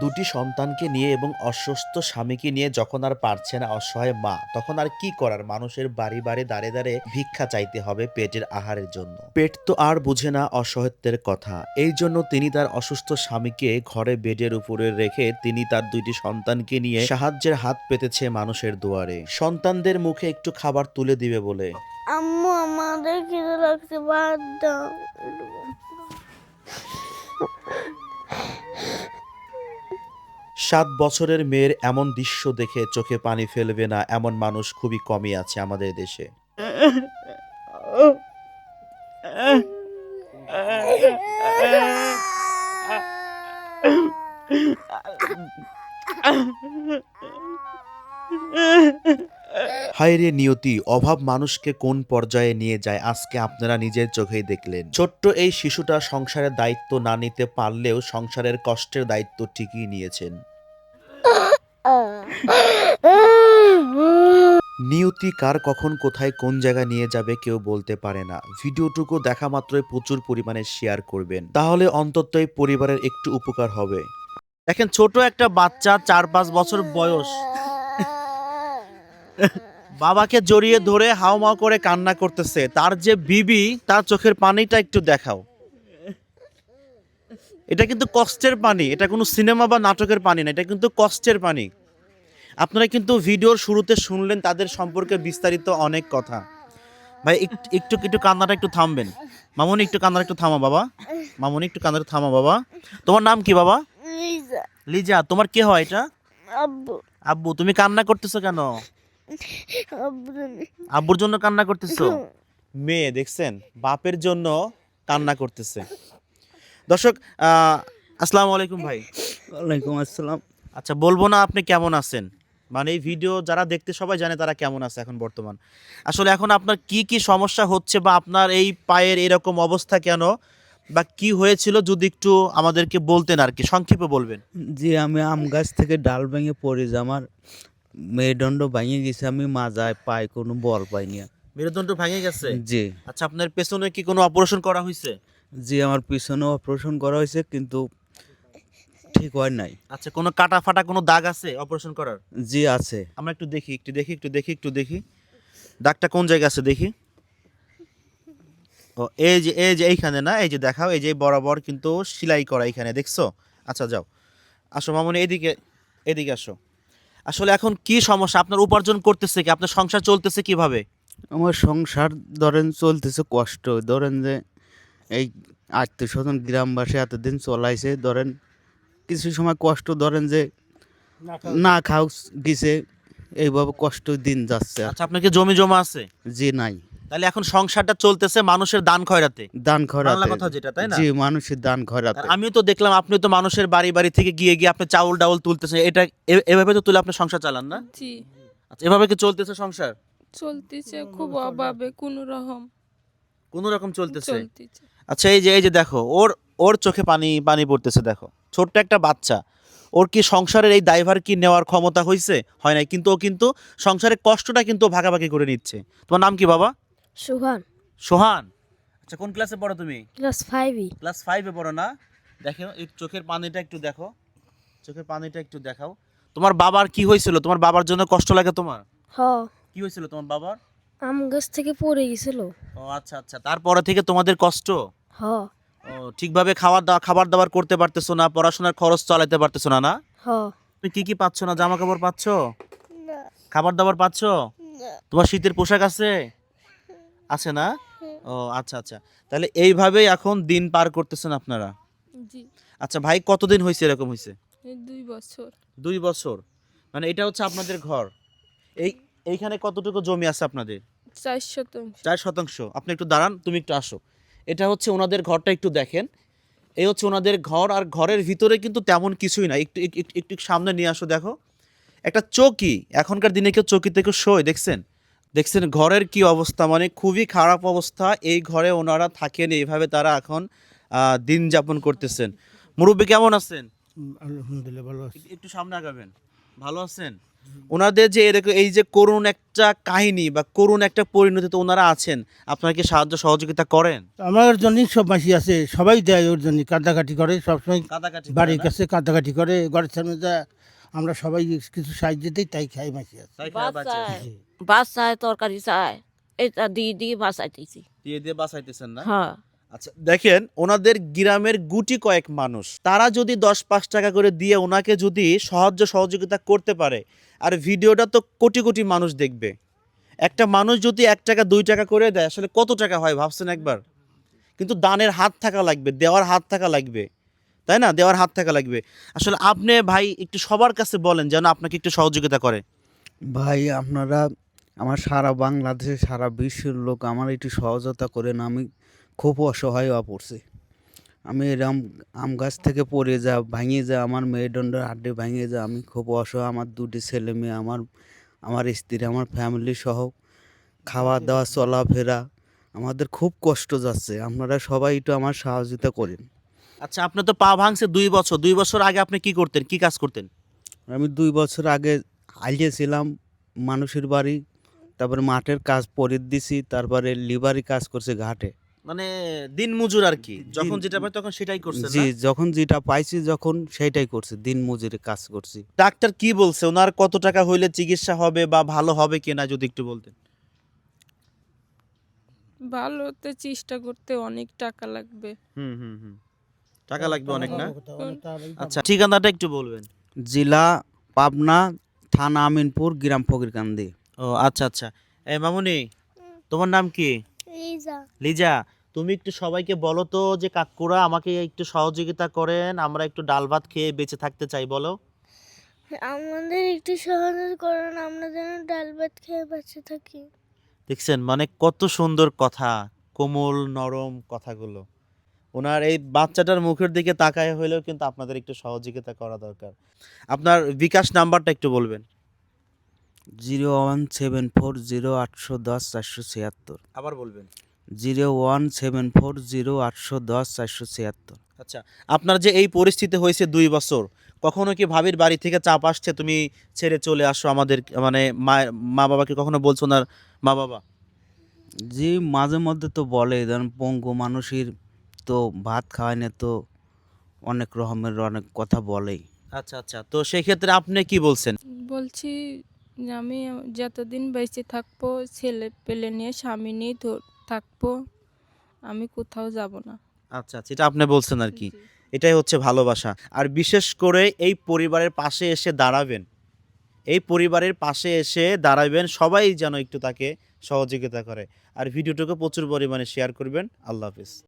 দুটি সন্তানকে নিয়ে এবং অসুস্থ স্বামীকে নিয়ে যখন আর পারছে না অসহায় মা, তখন আর কি করার? মানুষের বাড়ি বাড়ি দাঁড়ে দাঁড়ে ভিক্ষা চাইতে হবে পেটের আহারের জন্য। পেট তো আর বুঝে না অসহায়ত্বের কথা। এই জন্য তিনি তার অসুস্থ স্বামীকে ঘরে বেডের উপরে রেখে তিনি তার দুইটি সন্তানকে নিয়ে সাহায্যের হাত পেতেছে মানুষের দুয়ারে। সন্তানদের মুখে একটু খাবার তুলে দিবে বলে। আম্মু, আমাদের লাগছে সাত বছরের মেয়ের এমন দৃশ্য দেখে চোখে পানি ফেলবে না, এমন মানুষ খুবই কমই আছে আমাদের দেশে। হায়রে নিয়তি, অভাব মানুষকে কোন পর্যায়ে নিয়ে যায়, আজকে আপনারা নিজের চোখেই দেখলেন। ছোট্ট এই শিশুটা সংসারের দায়িত্ব না নিতে পারলেও সংসারের কষ্টের দায়িত্ব ঠিকই নিয়েছেন। নিয়তি কার কখন কোথায় কোন জায়গায় নিয়ে যাবে কেউ বলতে পারে না। ভিডিওটুকু দেখা মাত্রই প্রচুর পরিমাণে শেয়ার করবেন। তাহলে অন্তত এই পরিবারের একটু উপকার হবে। দেখেন, ছোট একটা বাচ্চা, চার পাঁচ বছর বয়স। বাবাকে জড়িয়ে ধরে হাওমাও করে কান্না করতেছে। তার যে বিবি, তার চোখের পানিটা একটু দেখাও। এটা কিন্তু কষ্টের পানি এটা কোনো সিনেমা বা নাটকের পানি না এটা কিন্তু কষ্টের পানি। আপনারা কিন্তু ভিডিওর শুরুতে শুনলেন তাদের সম্পর্কে বিস্তারিত অনেক কথা। ভাই একটু একটু একটু কান্নাটা একটু থামবেন। মামুনি একটু কান্নাটা একটু থামা বাবা। মামুনি একটু কান্নাটা থামা বাবা। তোমার নাম কি বাবা? লিজা। লিজা তোমার কে হয় এটা? আব্বু। আব্বু তুমি কান্না করতেছো কেন? আব্বুর জন্য কান্না করতেছো? মেয়ে দেখছেন? বাপের জন্য কান্না করতেছে। দর্শক আসসালামু আলাইকুম ভাই। ওয়ালাইকুম আসসালাম। আচ্ছা বলব না আপনি কেমন আছেন? মানে এই ভিডিও যারা দেখতে সবাই জানে তারা কেমন আছে এখন বর্তমান। আসলে এখন আপনার কি কি সমস্যা হচ্ছে বা আপনার এই পায়ের এরকম অবস্থা কেন? বা কি হয়েছিল যদি একটু আমাদেরকে বলতেন আর কি সংক্ষেপে বলবেন। জি আমি আম গাছ থেকে ডাল ভেঙে পড়ে যে আমার মেরুদণ্ড ভেঙে গেছে আমি মাজায় পাই কোনো বল পাইনি। মেরুদণ্ড ভেঙে গেছে? জি। আচ্ছা আপনার পেছনে কি কোনো অপারেশন করা হয়েছে? জি আমার পিছনে অপারেশন করা হয়েছে কিন্তু ঠিক হয় নাই। আচ্ছা কোনো কাটা ফাটা কোনো দাগ আছে অপারেশন করার? জি আছে। আমরা একটু দেখি একটু দেখি একটু দেখি একটু দেখি। দাগটা কোন জায়গায় আছে দেখি? ও এই যে এই যে এইখানে না এই যে দেখাও এই যে বরাবর কিন্তু সেলাই করা এইখানে দেখছ? আচ্ছা যাও। আসো মামনি এদিকে এদিকে আসো। আসলে এখন কি সমস্যা? আপনার উপার্জন করতেছে কি? আপনার সংসার চলতেছে কীভাবে? আমার সংসার ধরেন চলতেছে কষ্ট। ধরেন যে এই আত্মীয় স্বজন গ্রামবাসী এতদিন চলাইছে ধরেন কিছু সময় কষ্ট ধরেন যে না খাও গেছে এইভাবে কষ্ট দিন যাচ্ছে। আচ্ছা আপনার কি জমি জমা আছে? জি নাই। তাহলে এখন সংসারটা চলতেছে মানুষের দান খয়রাতে। দান বাংলা কথা যেটা তাই না? জি মানুষের দান আর আমিও তো দেখলাম আপনি তো মানুষের বাড়ি বাড়ি থেকে গিয়ে গিয়ে আপনি চাউল ডাউল তুলতেছেন এটা এভাবে তো তুলে আপনি সংসার চালান না? জি। আচ্ছা এভাবে কি চলতেছে সংসার? চলতেছে খুব অভাবে কোনো রকম। কোন রকম চলতেছে? চলতেছে। আচ্ছা এই যে এই যে দেখো ওর ওর চোখে পানি পানি পড়তেছে দেখো। ছোট্ট একটা বাচ্চা। ওর কি সংসারের এই দায়ভার কি নেওয়ার ক্ষমতা হয়েছে হয় নাই। কিন্তু ও কিন্তু সংসারের কষ্টটা কিন্তু ভাগাভাগি করে নিচ্ছে। তোমার নাম কি বাবা? সুহান। সোহান। আচ্ছা কোন ক্লাসে পড়ো তুমি? ক্লাস ফাইভই ক্লাস ফাইভে পড়ো না? দেখো এই চোখের পানিটা একটু দেখো। চোখের পানিটা একটু দেখাও। তোমার বাবার কি হয়েছিল? তোমার বাবার জন্য কষ্ট লাগে তোমার? হ। কি হয়েছিল তোমার বাবার? আম গাছ থেকে পড়ে গেছিল। ও আচ্ছা আচ্ছা। তারপরে থেকে তোমাদের কষ্ট? হ। ও ঠিকভাবে খাবার দাওয়া খাবার দাবার করতে পারতেছো না পড়াশোনার খরচ চালাতে পারতেছো না না? হ। তুমি কি কি পাচ্ছ না জামা কাপড় পাচ্ছ খাবার দাবার পাচ্ছ? তোমার শীতের পোশাক আছে? আছে না? ও আচ্ছা আচ্ছা। তাহলে এইভাবেই এখন দিন পার করতেছেন আপনারা? জি। আচ্ছা ভাই কতদিন হয়েছে এরকম হয়েছে দুই বছর। দুই বছর। মানে এটা হচ্ছে আপনাদের ঘর। এই এইখানে কতটুকু জমি আছে আপনাদের? চার শতাংশ। চার শতাংশ। আপনি একটু দাঁড়ান তুমি একটু আসো। এটা হচ্ছে ওনাদের ঘরটা একটু দেখেন। এই হচ্ছে ওনাদের ঘর আর ঘরের ভিতরে কিন্তু তেমন কিছুই না। একটু একটু সামনে নিয়ে আসো দেখো। একটা চৌকি এখনকার দিনে কেউ চৌকিতে কেউ শোয় দেখছেন? দেখছেন ঘরের কি অবস্থা? মানে খুবই খারাপ অবস্থা। এই ঘরে ওনারা থাকেন এইভাবে তারা এখন আহ, দিন যাপন করতেছেন। মুরব্বী কেমন আছেন? আলহামদুলিল্লাহ ভালো আছি। একটু- একটু সামনে আগাবেন। ভালো আছেন? ওনাদের যে এরকম এই যে করুণ একটা কাহিনী বা করুণ একটা পরিণতিতে ওনারা আছেন আপনারা কি সাহায্য সহযোগিতা করেন? আমার জন্যই সব মাসি আছে সবাই দেয় ওর জন্য কাঁদাকাটি করে সবসময় কাঁদাকাটি বাড়ির কাছে কাঁদাকাটি করে ঘরের সামনে যা আমরা সবাই কিছু সাহায্য দিই তাই খাই মাসি আছে। বাসায়। বাসায় তরকারি চায় এটা দিয়ে দিয়ে বাসাইতেছি দিয়ে দিয়ে বাঁচাইতেছেন না? হ্যাঁ। আচ্ছা দেখেন, ওনাদের গ্রামের গুটি কয়েক মানুষ। তারা যদি দশ পাঁচ টাকা করে দিয়ে ওনাকে যদি সাহায্য সহযোগিতা করতে পারে, আর ভিডিওটা তো কোটি কোটি মানুষ দেখবে। একটা মানুষ যদি এক টাকা, দুই টাকা করে দেয়, আসলে কত টাকা হয় ভাবছেন একবার? কিন্তু দানের হাত থাকা লাগবে, দেওয়ার হাত থাকা লাগবে। তাই না? দেওয়ার হাত থাকা লাগবে। আসলে আপনি ভাই একটু সবার কাছে বলেন, যেন আপনাকে একটু সহযোগিতা করে। ভাই, আপনারা আমার সারা বাংলাদেশে, সারা বিশ্বের লোক আমার একটু সহযোগিতা করেন। আমি খুব অসহায় হয়ে পড়ছি। আমি এরম আম গাছ থেকে পড়ে যা ভাঙে যা আমার মেরুদণ্ডের হাড্ডি ভাঙে যা আমি খুব অসহায় আমার দুটি ছেলে মেয়ে আমার আমার স্ত্রী আমার ফ্যামিলি সহ খাওয়া দাওয়া চলাফেরা আমাদের খুব কষ্ট যাচ্ছে। আপনারা সবাই একটু আমার সহযোগিতা করেন। আচ্ছা আপনার তো পা ভাঙছে দুই বছর। দুই বছর আগে আপনি কি করতেন? কি কাজ করতেন? আমি দুই বছর আগে আলিয়েছিলাম মানুষের বাড়ি তারপরে মাঠের কাজ পরে দিছি তারপরে লিভারি কাজ করছে ঘাটে। মানে দিন মজুর আর কি। যখন যেটা পাই তখন সেটাই করছেন জি যখন যেটা পাইছি যখন সেটাই করছি দিন মজুরি কাজ করছি। ডাক্তার কি বলছে? ওনার কত টাকা হইলে চিকিৎসা হবে বা ভালো হবে কিনা যদি একটু বলতেন। ভালো হতে চেষ্টা করতে অনেক টাকা লাগবে। হুম হুম হুম। টাকা লাগবে অনেক না? আচ্ছা আচ্ছা ঠিকানাটা একটু বলবেন। জেলা পাবনা থানা আমিনপুর গ্রাম ফকিরকান্দি। ও আচ্ছা আচ্ছা। এই মামুনি তোমার নাম কি? লিজা। লিজা তুমি একটু সবাইকে বলো তো যে কাকুরা আমাকে একটু সহযোগিতা করেন আমরা একটু ডাল ভাত খেয়ে বেঁচে থাকতে চাই বলো। আমাদের একটু সহজ করুন আমরা যেন ডাল ভাত খেয়ে বাঁচে থাকি। দেখছেন মানে কত সুন্দর কথা কোমল নরম কথাগুলো। ওনার এই বাচ্চাটার মুখের দিকে তাকায় হইলেও কিন্তু আপনাদের একটু সহযোগিতা করা দরকার। আপনার বিকাশ নাম্বারটা একটু বলবেন। Zero one seven four zero আটশো দশ চারশো ছিয়াত্তর। আবার বলবেন। Zero one seven four zero আটশো দশ চারশো ছিয়াত্তর। আচ্ছা আপনার যে এই পরিস্থিতি হয়েছে দুই বছর কখনো কি ভাবির বাড়ি থেকে চাপ আসছে তুমি ছেড়ে চলে আসো আমাদের মানে মা মা বাবাকে কখনো বলছো না মা বাবা? জি মাঝে মধ্যে তো বলে ধরেন পঙ্গু মানুষের তো ভাত খাওয়ায় না তো অনেক রকমের অনেক কথা বলেই। আচ্ছা আচ্ছা তো সেই ক্ষেত্রে আপনি কি বলছেন? বলছি আমি যতদিন বেঁচে থাকব ছেলে পেলে নিয়ে স্বামী নিয়ে থাকব আমি কোথাও যাব না। আচ্ছা আচ্ছা এটা আপনি বলছেন আর কি। এটাই হচ্ছে ভালোবাসা। আর বিশেষ করে এই পরিবারের পাশে এসে দাঁড়াবেন। এই পরিবারের পাশে এসে দাঁড়াবেন সবাই যেন একটু তাকে সহযোগিতা করে। আর ভিডিওটাকে প্রচুর পরিমাণে শেয়ার করবেন। আল্লাহ হাফিজ।